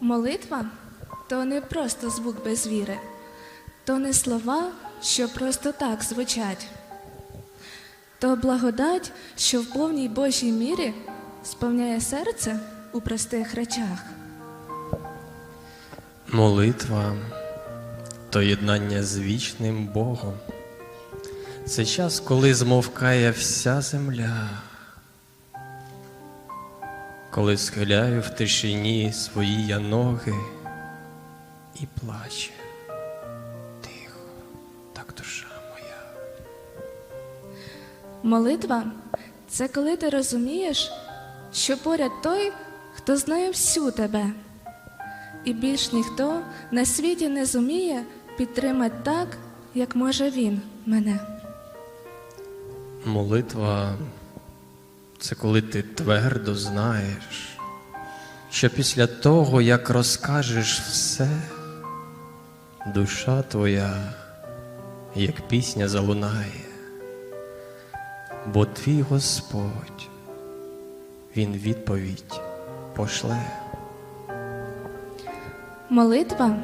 Молитва то не просто звук без віри, то не слова, що просто так звучать, то благодать, що в повній Божій мірі сповняє серце у простих речах. Молитва то єднання з вічним Богом. Це час, коли змовкає вся земля, коли схиляю в тишині свої я ноги і плаче. Тихо, так душа моя. Молитва це коли ти розумієш, що поряд той, хто знає всю тебе, і більш ніхто на світі не зуміє підтримати так, як може він мене. Молитва це коли ти твердо знаєш, що після того, як розкажеш все, душа твоя, як пісня залунає, бо твій Господь, Він відповідь пошле. Молитва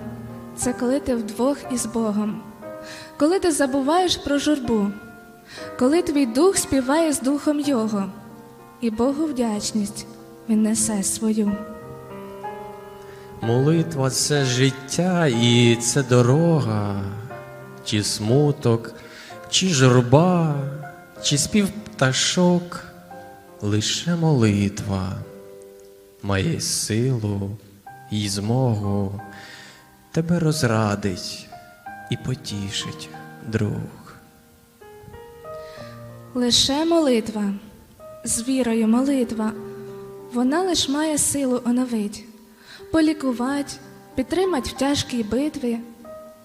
це коли ти вдвох із Богом, коли ти забуваєш про журбу, коли твій дух співає з духом Його, і Богу вдячність він несе свою. Молитва це життя і це дорога, чи смуток, чи журба, чи спів пташок, лише молитва має силу і змогу тебе розрадить і потішить, друг. Лише молитва, з вірою молитва, вона лиш має силу оновить, полікувати, підтримать в тяжкій битві,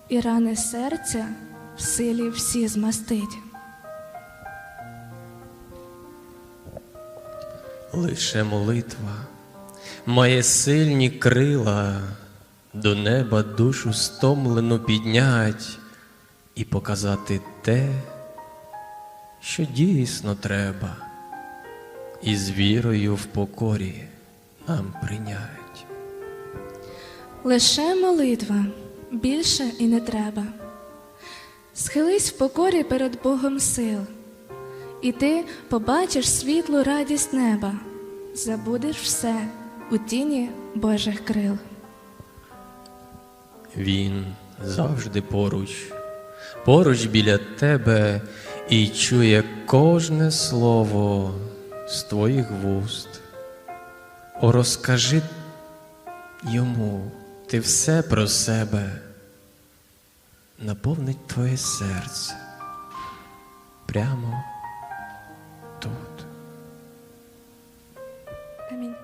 і рани серця в силі всі змастить. Лише молитва має сильні крила, до неба душу стомлену піднять і показати те, що дійсно треба, і з вірою в покорі нам прийнять. Лише молитва, більше і не треба. Схились в покорі перед Богом сил, і ти побачиш світлу радість неба, забудеш все у тіні Божих крил. Він завжди поруч, поруч біля тебе і чує кожне слово з твоїх вуст. О, розкажи йому ти все про себе, наповнить твоє серце прямо тут. Амінь.